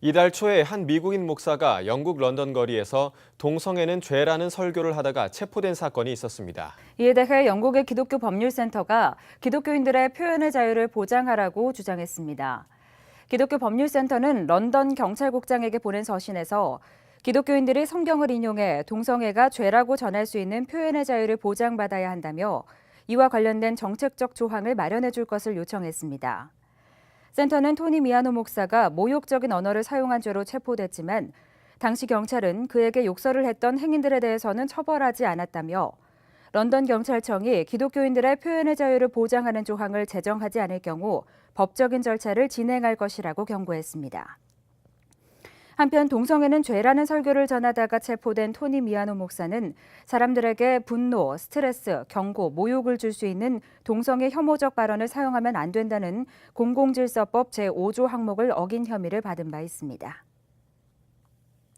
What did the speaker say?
이달 초에 한 미국인 목사가 영국 런던 거리에서 동성애는 죄라는 설교를 하다가 체포된 사건이 있었습니다. 이에 대해 영국의 기독교 법률센터가 기독교인들의 표현의 자유를 보장하라고 주장했습니다. 기독교 법률센터는 런던 경찰국장에게 보낸 서신에서 기독교인들이 성경을 인용해 동성애가 죄라고 전할 수 있는 표현의 자유를 보장받아야 한다며 이와 관련된 정책적 조항을 마련해 줄 것을 요청했습니다. 센터는 토니 미아노 목사가 모욕적인 언어를 사용한 죄로 체포됐지만 당시 경찰은 그에게 욕설을 했던 행인들에 대해서는 처벌하지 않았다며 런던 경찰청이 기독교인들의 표현의 자유를 보장하는 조항을 제정하지 않을 경우 법적인 절차를 진행할 것이라고 경고했습니다. 한편 동성애는 죄라는 설교를 전하다가 체포된 토니 미아노 목사는 사람들에게 분노, 스트레스, 경고, 모욕을 줄 수 있는 동성애 혐오적 발언을 사용하면 안 된다는 공공질서법 제5조 항목을 어긴 혐의를 받은 바 있습니다.